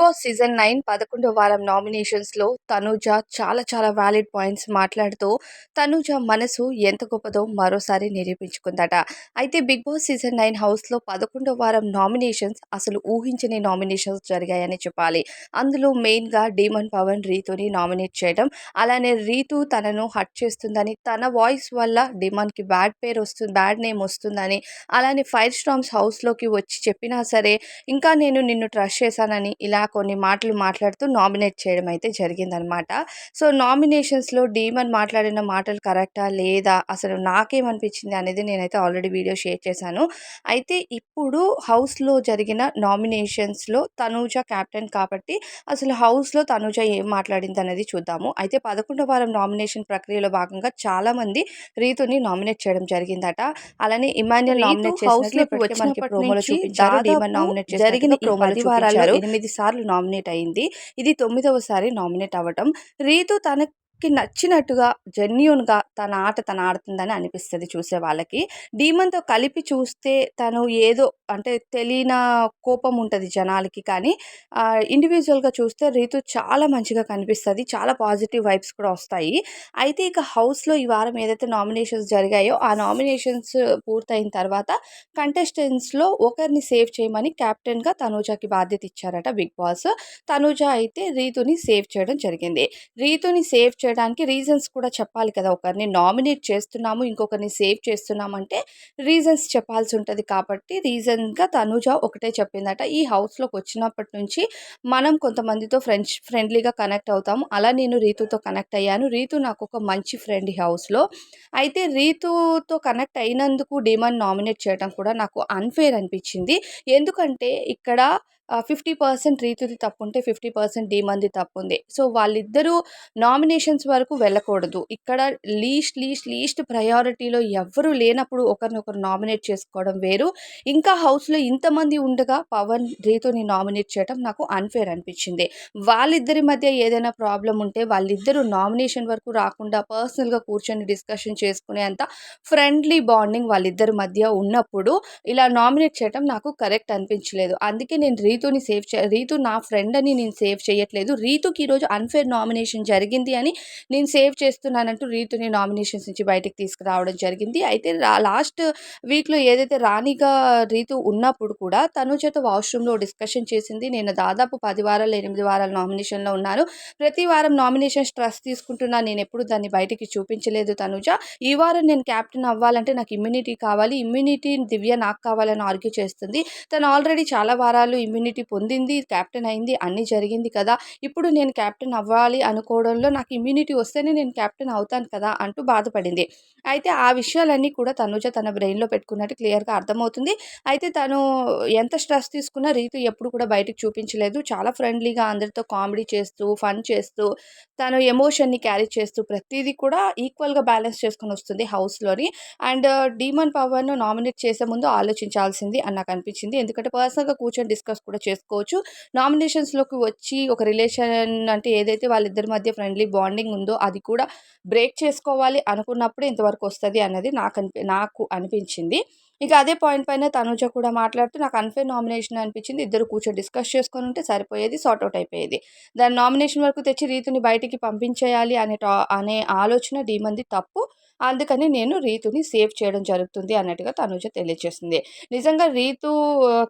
Boss season nine పదకొండో వారం నామినేషన్స్లో తనూజ చాలా చాలా వ్యాలిడ్ పాయింట్స్ మాట్లాడుతూ తనూజ మనసు ఎంత గొప్పదో మరోసారి నిరూపించుకుందట. అయితే బిగ్ బాస్ సీజన్ నైన్ హౌస్లో పదకొండో వారం నామినేషన్స్ అసలు ఊహించని నామినేషన్స్ జరిగాయని చెప్పాలి. అందులో మెయిన్గా డీమన్ పవన్ రీతుని నామినేట్ చేయడం అలానే రీతు తనను హట్ చేస్తుందని తన వాయిస్ వల్ల డిమాన్కి బ్యాడ్ పేరు వస్తుంది బ్యాడ్ నేమ్ వస్తుందని అలానే ఫైర్ స్టామ్స్ హౌస్లోకి వచ్చి చెప్పినా సరే ఇంకా నేను నిన్ను ట్రస్ట్ చేశానని ఇలా కొన్ని మాటలు మాట్లాడుతూ నామినేట్ చేయడం అయితే జరిగిందనమాట. సో నామినేషన్స్లో డీమన్ మాట్లాడిన మాటలు కరెక్టా? లేదా? అసలు నాకేమనిపించింది అనేది నేనైతే ఆల్రెడీ వీడియో షేర్ చేశాను. అయితే ఇప్పుడు హౌస్లో జరిగిన నామినేషన్స్లో తనూజ క్యాప్టెన్ కాబట్టి అసలు హౌస్లో తనూజ ఏం మాట్లాడింది అనేది చూద్దాము. అయితే పదకొండవ వారం నామినేషన్ ప్రక్రియలో భాగంగా చాలామంది రీతుని నామినేట్ చేయడం జరిగిందట. అలానే ఇమాన్యుల్ నామినేట్ చేసినట్లు ప్రోమోలో చూపించారు. డీమన్ నామినేట్ జరిగిన ప్రోమోలో చూపించారు. ఎనిమిది సార్లు నామినేట్ అయింది. ఇది తొమ్మిదవసారి నామినేట్ అవ్వటం. రీతు తన కి నచ్చినట్టుగా జెన్యున్గా తన ఆట తను ఆడుతుందని అనిపిస్తుంది చూసే వాళ్ళకి. డీమన్తో కలిపి చూస్తే తను ఏదో అంటే తెలియన కోపం ఉంటుంది జనాలకి కానీ ఇండివిజువల్గా చూస్తే రీతు చాలా మంచిగా కనిపిస్తుంది. చాలా పాజిటివ్ వైబ్స్ కూడా వస్తాయి. అయితే ఇక హౌస్లో ఈ వారం ఏదైతే నామినేషన్స్ జరిగాయో ఆ నామినేషన్స్ పూర్తయిన తర్వాత కంటెస్టెంట్స్లో ఒకరిని సేవ్ చేయమని క్యాప్టెన్గా తనూజాకి బాధ్యత ఇచ్చారట బిగ్ బాస్. తనూజ అయితే రీతుని సేవ్ చేయడం జరిగింది. రీతుని సేవ్ చేయడానికి రీజన్స్ కూడా చెప్పాలి కదా. ఒకరిని నామినేట్ చేస్తున్నాము ఇంకొకరిని సేవ్ చేస్తున్నామంటే రీజన్స్ చెప్పాల్సి ఉంటుంది కాబట్టి రీజన్గా తనుజ ఒకటే చెప్పిందట. ఈ హౌస్లోకి వచ్చినప్పటి నుంచి మనం కొంతమందితో ఫ్రెండ్స్ ఫ్రెండ్లీగా కనెక్ట్ అవుతాము. అలా నేను రీతుతో కనెక్ట్ అయ్యాను. రీతు నాకు ఒక మంచి ఫ్రెండ్ ఈ హౌస్లో. అయితే రీతుతో కనెక్ట్ అయినందుకు డిమాండ్ నామినేట్ చేయడం కూడా నాకు అన్ఫేర్ అనిపించింది. ఎందుకంటే ఇక్కడ ఫిఫ్టీ పర్సెంట్ రీతుది తప్పు ఉంటే ఫిఫ్టీ పర్సెంట్ డీమంది తప్పు ఉంది. సో వాళ్ళిద్దరూ డిస్టెన్స్ వరకు వెళ్ళకూడదు. ఇక్కడ లీస్ట్ లీస్ట్ లీస్ట్ ప్రయారిటీలో ఎవ్వరూ లేనప్పుడు ఒకరినొకరు నామినేట్ చేసుకోవడం వేరు. ఇంకా హౌస్లో ఇంతమంది ఉండగా పవన్ రీతుని నామినేట్ చేయడం నాకు అన్ఫేర్ అనిపించింది. వాళ్ళిద్దరి మధ్య ఏదైనా ప్రాబ్లం ఉంటే వాళ్ళిద్దరూ నామినేషన్ వరకు రాకుండా పర్సనల్గా కూర్చొని డిస్కషన్ చేసుకునే అంత ఫ్రెండ్లీ బాండింగ్ వాళ్ళిద్దరి మధ్య ఉన్నప్పుడు ఇలా నామినేట్ చేయడం నాకు కరెక్ట్ అనిపించలేదు. అందుకే నేను రీతుని సేవ్ చే రీతు నా ఫ్రెండ్ అని నేను సేవ్ చేయట్లేదు. రీతుకి ఈరోజు అన్ఫేర్ నామినేషన్ జరిగింది అని నేను సేవ్ చేస్తున్నానంటూ రీతుని నామినేషన్స్ నుంచి బయటకు తీసుకురావడం జరిగింది. అయితే లాస్ట్ వీక్లో ఏదైతే రాణిగా రీతు ఉన్నప్పుడు కూడా తనుజత వాష్రూమ్లో డిస్కషన్ చేసింది. నేను దాదాపు పది వారాలు ఎనిమిది వారాల నామినేషన్లో ఉన్నాను. ప్రతి వారం నామినేషన్ స్ట్రెస్ తీసుకుంటున్నా నేను ఎప్పుడు దాన్ని బయటికి చూపించలేదు తనుజ. ఈ వారం నేను క్యాప్టెన్ అవ్వాలంటే నాకు ఇమ్యూనిటీ కావాలి. ఇమ్యూనిటీ దివ్య నాకు కావాలని ఆర్గ్యూ చేస్తుంది. తను ఆల్రెడీ చాలా వారాలు ఇమ్యూనిటీ ఇమ్యూనిటీ పొందింది క్యాప్టెన్ అయింది అన్నీ జరిగింది కదా. ఇప్పుడు నేను క్యాప్టెన్ అవ్వాలి అనుకోవడంలో నాకు ఇమ్యూనిటీ వస్తేనే నేను క్యాప్టెన్ అవుతాను కదా అంటూ బాధపడింది. అయితే ఆ విషయాలన్నీ కూడా తనుజ తన బ్రెయిన్లో పెట్టుకున్నట్టు క్లియర్గా అర్థమవుతుంది. అయితే తను ఎంత స్ట్రెస్ తీసుకున్నా రీతు ఎప్పుడు కూడా బయటకు చూపించలేదు. చాలా ఫ్రెండ్లీగా అందరితో కామెడీ చేస్తూ ఫన్ చేస్తూ తను ఎమోషన్ని క్యారీ చేస్తూ ప్రతిదీ కూడా ఈక్వల్గా బ్యాలెన్స్ చేసుకొని వస్తుంది హౌస్లోని. అండ్ డీమన్ పవర్ను నామినేట్ చేసే ముందు ఆలోచించాల్సింది అని నాకు అనిపించింది. ఎందుకంటే పర్సనల్గా కూర్చొని డిస్కస్ కూడా చేసుకోవచ్చు. నామినేషన్స్లోకి వచ్చి ఒక రిలేషన్ అంటే ఏదైతే వాళ్ళిద్దరి మధ్య ఫ్రెండ్లీ బాండింగ్ ఉందో అది కూడా బ్రేక్ చేసుకోవాలి అనుకున్నప్పుడు ఇంతవరకు వస్తుంది అన్నది నాకు అనిపి నాకు అనిపించింది. ఇక అదే పాయింట్ పైన తనుజ కూడా మాట్లాడుతూ నాకు అన్ఫేర్ నామినేషన్ అనిపించింది. ఇద్దరు కూర్చొని డిస్కస్ చేసుకొని ఉంటే సరిపోయేది సార్ట్ అవుట్ అయిపోయేది. దాని నామినేషన్ వరకు తెచ్చి రీతిని బయటికి పంపించేయాలి అనే అనే ఆలోచన డీమంది తప్పు. అందుకని నేను రీతుని సేవ్ చేయడం జరుగుతుంది అన్నట్టుగా తనుజ తెలియజేసింది నిజంగా రీతు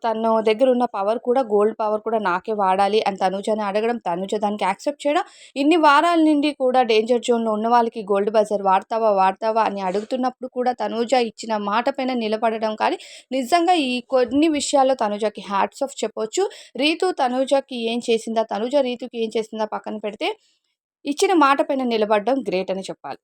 తన దగ్గర ఉన్న పవర్ కూడా గోల్డ్ పవర్ కూడా నాకే వాడాలి అని తనుజని అడగడం తనుజ దానికి యాక్సెప్ట్ చేయడం ఇన్ని వారాల నుండి కూడా డేంజర్ జోన్లో ఉన్న వాళ్ళకి గోల్డ్ బజార్ వాడతావా వాడతావా అని అడుగుతున్నప్పుడు కూడా తనుజ ఇచ్చిన మాట పైన నిలబడడం కానీ నిజంగా ఈ కొన్ని విషయాల్లో తనుజకి హ్యాట్స్ ఆఫ్ చెప్పొచ్చు. రీతు తనుజకి ఏం చేసిందా తనుజ రీతుకి ఏం చేసిందా పక్కన పెడితే ఇచ్చిన మాట పైన నిలబడడం గ్రేట్ అని చెప్పాలి.